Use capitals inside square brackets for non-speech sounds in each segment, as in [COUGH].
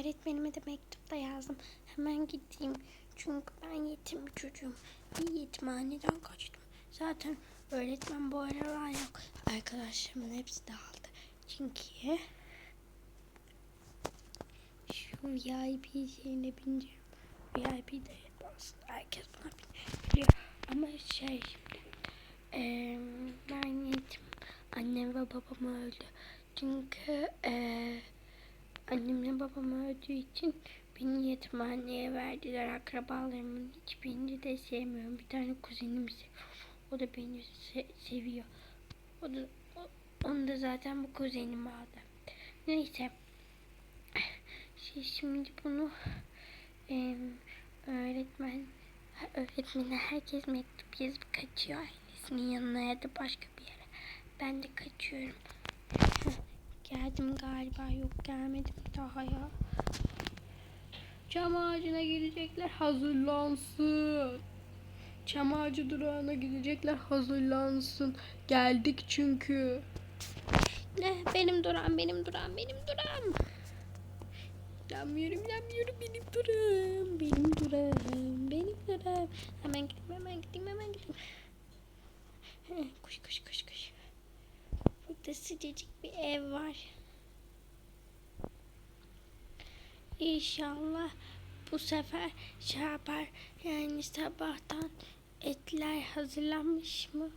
öğretmenime de mektup da yazdım. Hemen gideyim. Çünkü ben yetim bir çocuğum. Bir yetimhaneden kaçtım. Zaten öğretmen bu aralar yok. Arkadaşlarımın hepsi dağıldı. Çünkü şu VIP şeyine bineceğim. VIP de aslında herkes buna biliyor. Ama şey eee ben yetim. Annem ve babam öldü. Çünkü eee annemle babam öldüğü için beni yetimhaneye verdiler. Akrabalarımın hiçbirini de sevmiyorum. Bir tane kuzenim. O da beni se- seviyor. O da o- onu da zaten bu kuzenim aldı. Neyse. Şey, şimdi bunu em, öğretmen öğretmene herkes mektup yazıp kaçıyor ailesinin yanına ya da başka bir yere. Ben de kaçıyorum. Geldim galiba yok gelmedim daha ya. Çam ağacına gidecekler hazırlansın. Çam ağacı durağına gidecekler hazırlansın. Geldik çünkü. Ne benim durağım benim durağım benim durağım. İnanmıyorum inanmıyorum benim durağım. Benim durağım benim durağım. Hemen gideyim hemen gideyim hemen gideyim. Koş koş koş koş. Burada sıcacık bir ev var. İnşallah bu sefer şey yapar. Yani sabahtan etler hazırlanmış mı?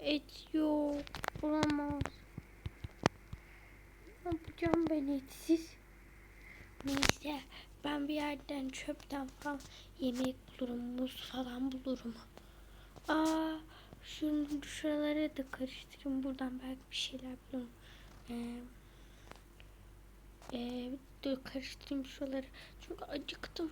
Et yok. Olamaz. Ne yapacağım ben etsiz? Neyse ben bir yerden çöpten falan yemek bulurum. Muz falan bulurum. Aa şunu şuralara da karıştırayım. Buradan belki bir şeyler bulurum. Ee, ee, dur karıştırayım şuraları. Çünkü acıktım.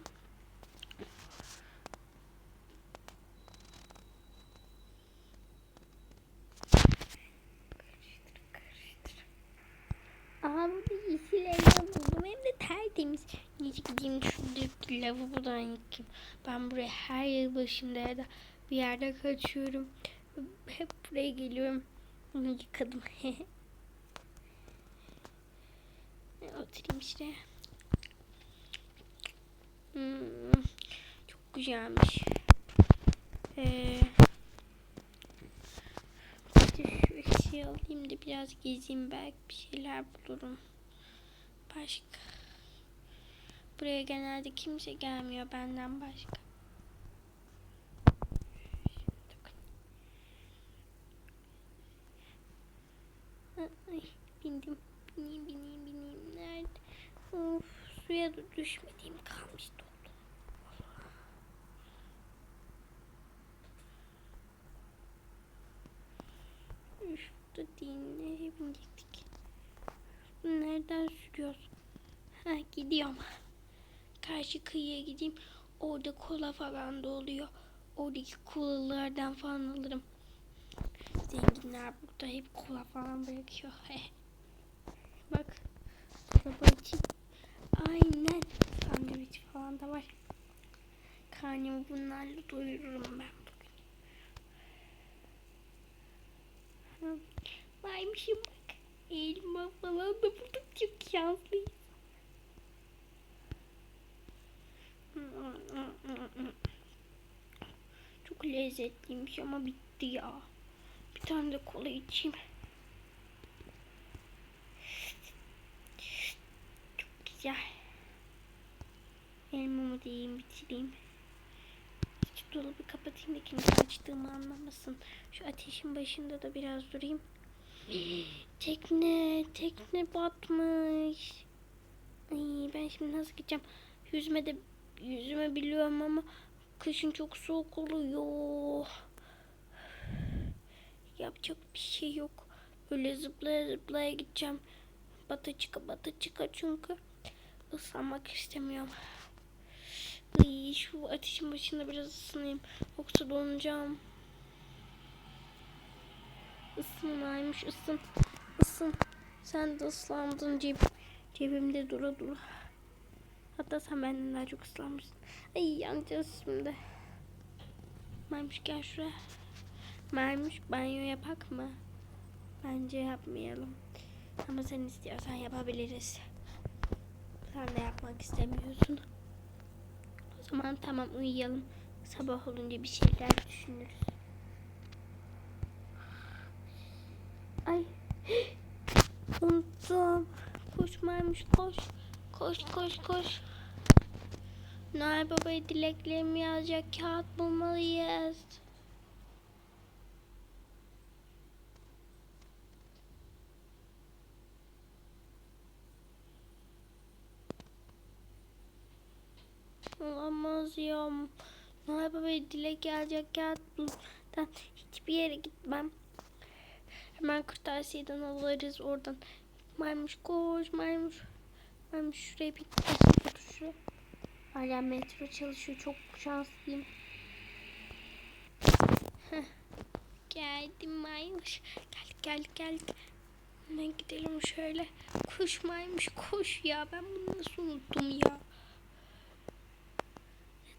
Aha burada yeşil elma buldum. Hem de tertemiz. Neyse gideyim şuradaki lavabodan yıkayayım. Ben buraya her yıl başında ya da bir yerde kaçıyorum. Hep buraya geliyorum. Onu yıkadım. [LAUGHS] Oturayım şuraya. Hmm, çok güzelmiş. Ee, şu eşeği alayım da biraz gezeyim. Belki bir şeyler bulurum. Başka. Buraya genelde kimse gelmiyor benden başka. Ay, bindim. Bineyim, bineyim, bineyim. Nerede? Of, suya düşmediğim kalmış doldu. Şurada nereye binecektik? Nereden sürüyoruz? Ha, gidiyorum. Karşı kıyıya gideyim. Orada kola falan da oluyor. Oradaki kolalardan falan alırım. Zenginler burada hep kola falan bırakıyor. [LAUGHS] Bak. Dolaba için. Aynen. Sandviç falan da var. Karnımı bunlarla doyururum ben bugün. Varmışım bak. Elma falan da bulduk. Çok şanslıyım. Çok lezzetliymiş ama bitti ya. Bir tane de kola içeyim. Çok güzel. Elmamı da yiyeyim bitireyim. Şu dolabı kapatayım da kimse açtığımı anlamasın. Şu ateşin başında da biraz durayım. [LAUGHS] Tekne, tekne batmış. Ay ben şimdi nasıl gideceğim? Yüzme de yüzme biliyorum ama kışın çok soğuk oluyor. Yapacak bir şey yok. Böyle zıplaya zıplaya gideceğim. Bata çıka bata çıka çünkü ıslanmak istemiyorum. Ay, şu ateşin başında biraz ısınayım. Yoksa donacağım. Isın aymış ısın. Isın. Sen de ıslandın ceb cebimde dura dura. Hatta sen benden daha çok ıslanmışsın. Ay yanacağız şimdi. Maymuş gel şuraya. Maymuş banyo yapak mı? Bence yapmayalım. Ama sen istiyorsan yapabiliriz. Sen de yapmak istemiyorsun. O zaman tamam uyuyalım. Sabah olunca bir şeyler düşünürüz. Ay. [GASPS] Unuttum. Koşmaymış koş. Koş koş koş. Noel Baba'ya dileklerimi yazacak kağıt bulmalıyız. Olamaz ya. Noel Baba'ya dilek yazacak kağıt bulmadan hiçbir yere gitmem. Hemen kırtasiyeden alırız oradan. Maymuş koş maymuş. Maymuş şuraya bir şuraya. Hala metro çalışıyor. Çok şanslıyım. Heh. Geldim maymuş. Geldik geldik geldik. Hemen gidelim şöyle. Koş maymuş koş ya. Ben bunu nasıl unuttum ya.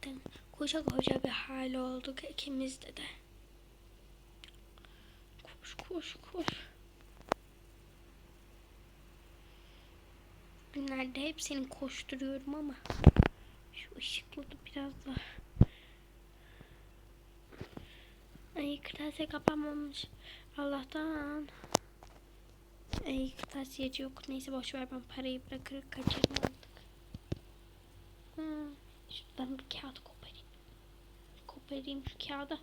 Neden? Koşa koşa bir hal olduk ikimizde de. Koş koş koş. Günlerde hep seni koşturuyorum ama şu ışıklı da biraz da Ay kırtasiye kapanmamış. Allah'tan. Ay kırtasiyeci yok. Neyse boş ver ben parayı bırakır kaçarım Hmm, şuradan bir kağıt koparayım. Koparayım şu kağıdı.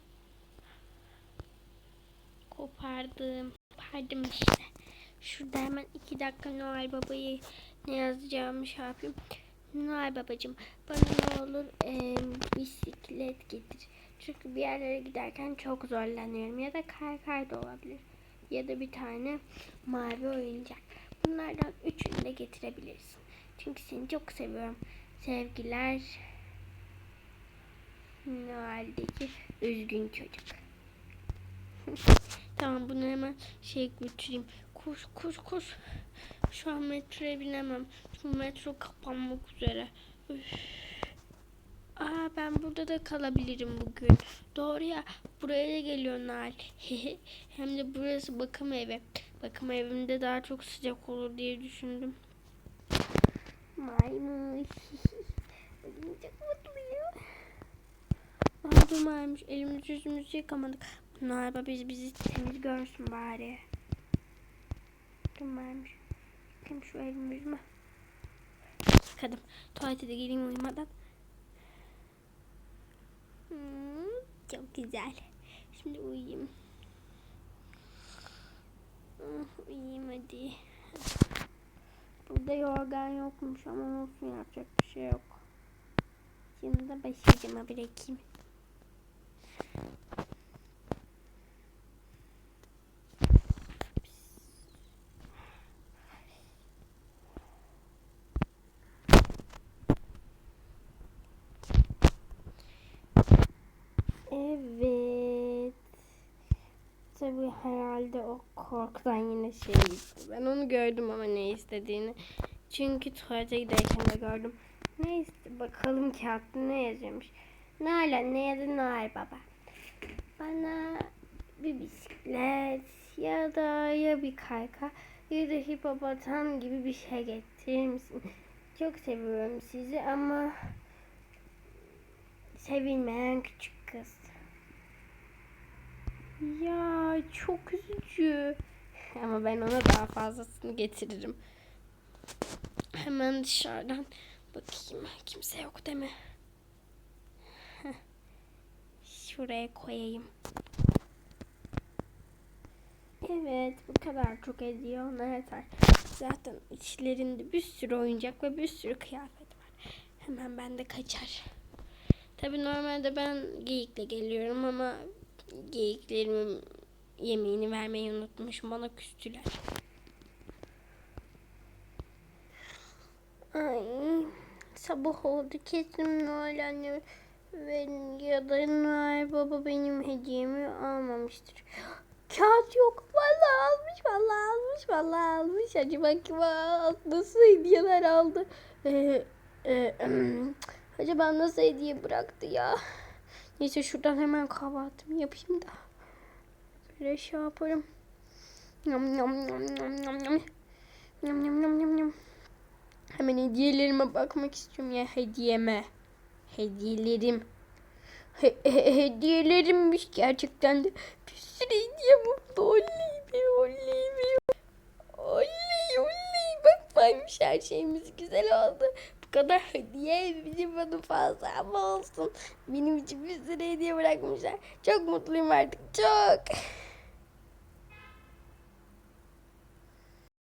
Kopardım. Kopardım işte. Şurada hemen iki dakika Noel Baba'yı ne yazacağımı şey yapayım. Noel babacığım bana ne olur eee, bisiklet getir. Çünkü bir yerlere giderken çok zorlanıyorum. Ya da kaykay da olabilir. Ya da bir tane mavi oyuncak. Bunlardan üçünü de getirebilirsin. Çünkü seni çok seviyorum. Sevgiler. Noel'deki üzgün çocuk. [LAUGHS] tamam bunu hemen şey götüreyim. Koş koş koş. Şu an metroya binemem. Çünkü metro kapanmak üzere. Üf. Aa ben burada da kalabilirim bugün. Doğru ya. Buraya da geliyor Nal. [LAUGHS] Hem de burası bakım evi. Bakım evimde daha çok sıcak olur diye düşündüm. Maymuş. [LAUGHS] Bugün çok mutluyum. Aa maymuş. Elimizi yüzümüzü yıkamadık. Noel biz bizi temiz görsün bari. Dur maymuş. Yıkayım şu elimi yüzümü. Yıkadım. Tuvalete de geleyim uyumadan. Hmm, çok güzel. Şimdi uyuyayım. Ah, Uyuyayım hadi. Burada yorgan yokmuş ama olsun yapacak bir şey yok. Şimdi de başucuma bırakayım. Evet. Tabii herhalde o korkudan yine şey gitti. Ben onu gördüm ama ne istediğini. Çünkü tuvalete giderken de gördüm. Neyse bakalım kağıtta ne yazıyormuş. Nalan ne yazdı Noel Baba? Bana bir bisiklet ya da ya bir kayka ya da hipopotam gibi bir şey getirir misin? Çok seviyorum sizi ama sevilmeyen küçük kız. Ya çok üzücü. Ama ben ona daha fazlasını getiririm. Hemen dışarıdan bakayım. Kimse yok değil mi? Şuraya koyayım. Evet bu kadar çok hediye ona yeter. Zaten içlerinde bir sürü oyuncak ve bir sürü kıyafet var. Hemen ben de kaçar. Tabi normalde ben geyikle geliyorum ama geyiklerimin yemeğini vermeyi unutmuşum. Bana küstüler. Ay, sabah oldu kesin Noel anne ve ya da Noel baba benim hediyemi almamıştır. Kağıt yok. Vallahi almış, vallahi almış, vallahi almış. Acaba kim al- nasıl hediyeler aldı? Ee, e, [CLEARS THROAT] acaba nasıl hediye bıraktı ya? Neyse şuradan hemen kahvaltımı yapayım da. Böyle şey yaparım. Yam yam yam yam yam yam. Yam yam yam yam yam. Hemen hediyelerime bakmak istiyorum ya hediyeme. Hediyelerim. He- he- hediyelerimmiş gerçekten de. Bir sürü hediye buldu. Oley be oley be. Oley oley. Bak baymış her şeyimiz güzel oldu. Kadar hediye bizim bana fazla ama olsun. Benim için bir sürü hediye bırakmışlar. Çok mutluyum artık çok.